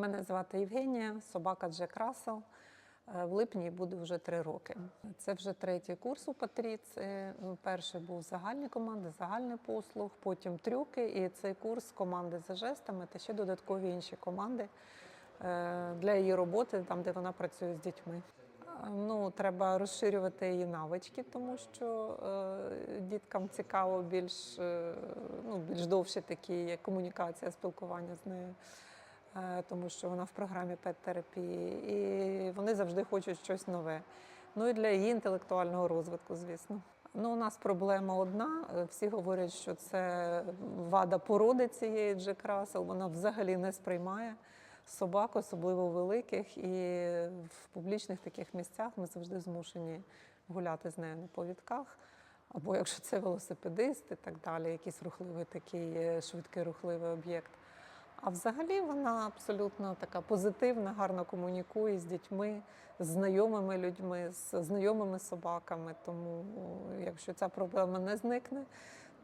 Мене звати Євгенія, собака Джек Рассел. Е, В липні буде вже три роки. Це вже третій курс у Патріці. Перший був загальні команди, загальний послуг, потім трюки. І цей курс команди за жестами та ще додаткові інші команди е, для її роботи, там де вона працює з дітьми. Е, Ну, треба розширювати її навички, тому що е, діткам цікаво більш, е, ну, більш довше такі як комунікація, спілкування з нею. Е, тому що вона в програмі пет-терапії, і вони завжди хочуть щось нове. Ну і для її інтелектуального розвитку, звісно. Ну, у нас проблема одна. Е, Всі говорять, що це вада породи цієї Джек Рассел. Вона взагалі не сприймає собак, особливо великих. І в публічних таких місцях ми завжди змушені гуляти з нею на повідках. Або якщо це велосипедист і так далі, якийсь рухливий такий е, швидкий рухливий об'єкт. А взагалі вона абсолютно така позитивна, гарно комунікує з дітьми, з знайомими людьми, з знайомими собаками. Тому якщо ця проблема не зникне,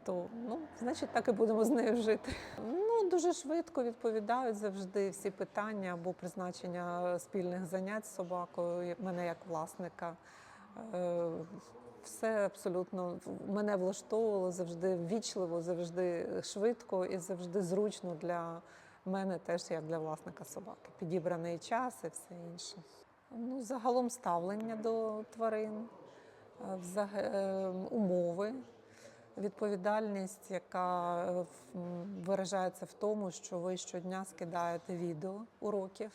то ну, значить так і будемо з нею жити. Ну, дуже швидко відповідають завжди всі питання або призначення спільних занять з собакою, мене як власника. Е, Все абсолютно мене влаштовувало завжди ввічливо, завжди швидко і завжди зручно для мене, теж як для власника собаки. Підібраний час і все інше. Ну, загалом ставлення до тварин, е, взаг- е, умови, відповідальність, яка е, в- виражається в тому, що ви щодня скидаєте відео уроків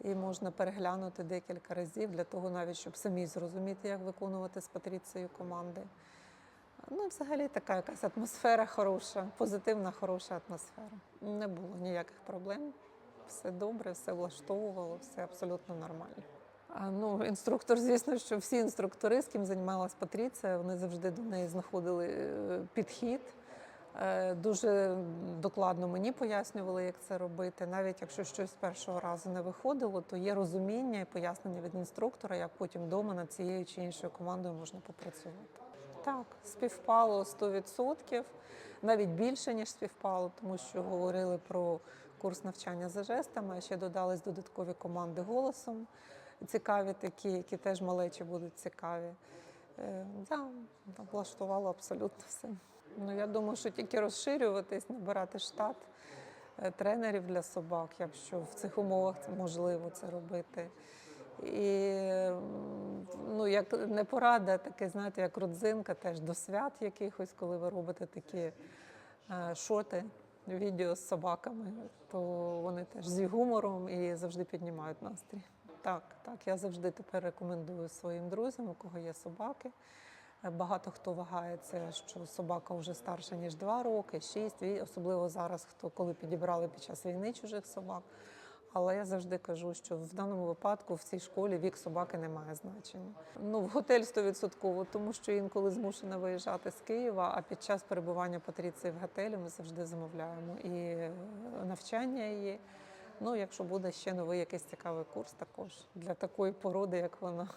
і можна переглянути декілька разів для того, навіть щоб самі зрозуміти, як виконувати з Патріцією команди. Ну, взагалі така якась атмосфера хороша, позитивна, хороша атмосфера. Не було ніяких проблем. Все добре, все влаштовувало, все абсолютно нормально. А, ну, інструктор, звісно, що всі інструктори, з ким займалась Патріція, вони завжди до неї знаходили е, підхід. Е, Дуже докладно мені пояснювали, як це робити. Навіть якщо щось з першого разу не виходило, то є розуміння і пояснення від інструктора, як потім вдома над цією чи іншою командою можна попрацювати. Так, співпало 100%, навіть більше, ніж співпало, тому що говорили про курс навчання за жестами, а ще додались додаткові команди голосом. Цікаві такі, які теж малечі будуть цікаві. Е, да, влаштувало абсолютно все. Ну, я думаю, що тільки розширюватись, набирати штат е, тренерів для собак, якщо в цих умовах можливо це робити. І як не порада, таке, знаєте, як родзинка теж до свят якихось, коли ви робите такі е, шоти, відео з собаками, то вони теж зі гумором і завжди піднімають настрій. Так, так, я завжди тепер рекомендую своїм друзям, у кого є собаки. Е, Багато хто вагається, що собака вже старша, ніж 2 роки, 6, і особливо зараз, хто коли підібрали під час війни чужих собак. Але я завжди кажу, що в даному випадку в цій школі вік собаки не має значення. Ну, в готель 100%, тому що інколи змушена виїжджати з Києва, а під час перебування Патріції в готелі ми завжди замовляємо і е, навчання її. Ну, якщо буде ще новий якийсь цікавий курс, також для такої породи, як вона.